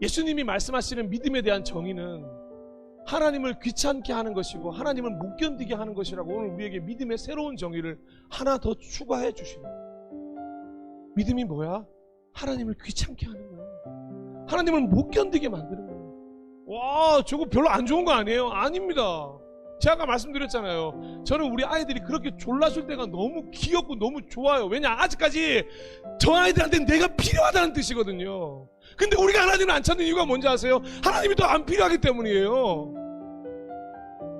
예수님이 말씀하시는 믿음에 대한 정의는 하나님을 귀찮게 하는 것이고 하나님을 못 견디게 하는 것이라고 오늘 우리에게 믿음의 새로운 정의를 하나 더 추가해 주시는. 믿음이 뭐야? 하나님을 귀찮게 하는 거예요. 하나님을 못 견디게 만드는 거예요. 와, 저거 별로 안 좋은 거 아니에요? 아닙니다. 제가 아까 말씀드렸잖아요. 저는 우리 아이들이 그렇게 졸라줄 때가 너무 귀엽고 너무 좋아요. 왜냐? 아직까지 저 아이들한테 내가 필요하다는 뜻이거든요. 근데 우리가 하나님을 안 찾는 이유가 뭔지 아세요? 하나님이 더 안 필요하기 때문이에요.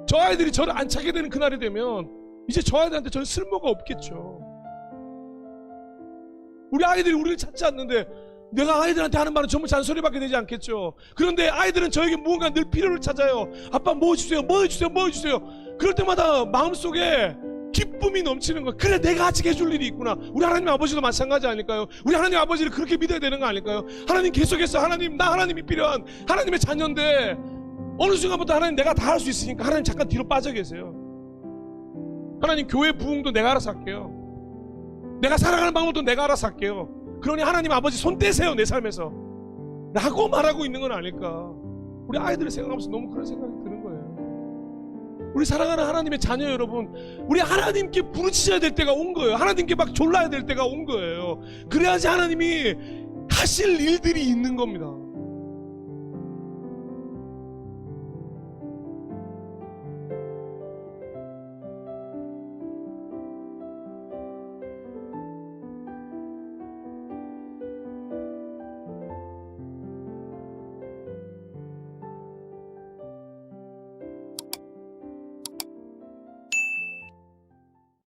저 아이들이 저를 안 찾게 되는 그날이 되면 이제 저 아이들한테 저는 쓸모가 없겠죠. 우리 아이들이 우리를 찾지 않는데 내가 아이들한테 하는 말은 전부 잔소리밖에 되지 않겠죠. 그런데 아이들은 저에게 무언가 늘 필요를 찾아요. 아빠 뭐 해주세요, 뭐 해주세요, 뭐 해주세요. 그럴 때마다 마음속에 기쁨이 넘치는 거야. 그래, 내가 아직 해줄 일이 있구나. 우리 하나님 아버지도 마찬가지 아닐까요? 우리 하나님 아버지를 그렇게 믿어야 되는 거 아닐까요? 하나님 계속해서 하나님, 나 하나님이 필요한 하나님의 자녀인데 어느 순간부터 하나님 내가 다 할 수 있으니까 하나님 잠깐 뒤로 빠져 계세요. 하나님 교회 부흥도 내가 알아서 할게요. 내가 살아가는 방법도 내가 알아서 할게요. 그러니 하나님 아버지 손 떼세요 내 삶에서. 라고 말하고 있는 건 아닐까. 우리 아이들을 생각하면서 너무 그런 생각이 드는 거예요. 우리 사랑하는 하나님의 자녀 여러분 우리 하나님께 부르짖어야 될 때가 온 거예요. 하나님께 막 졸라야 될 때가 온 거예요. 그래야지 하나님이 하실 일들이 있는 겁니다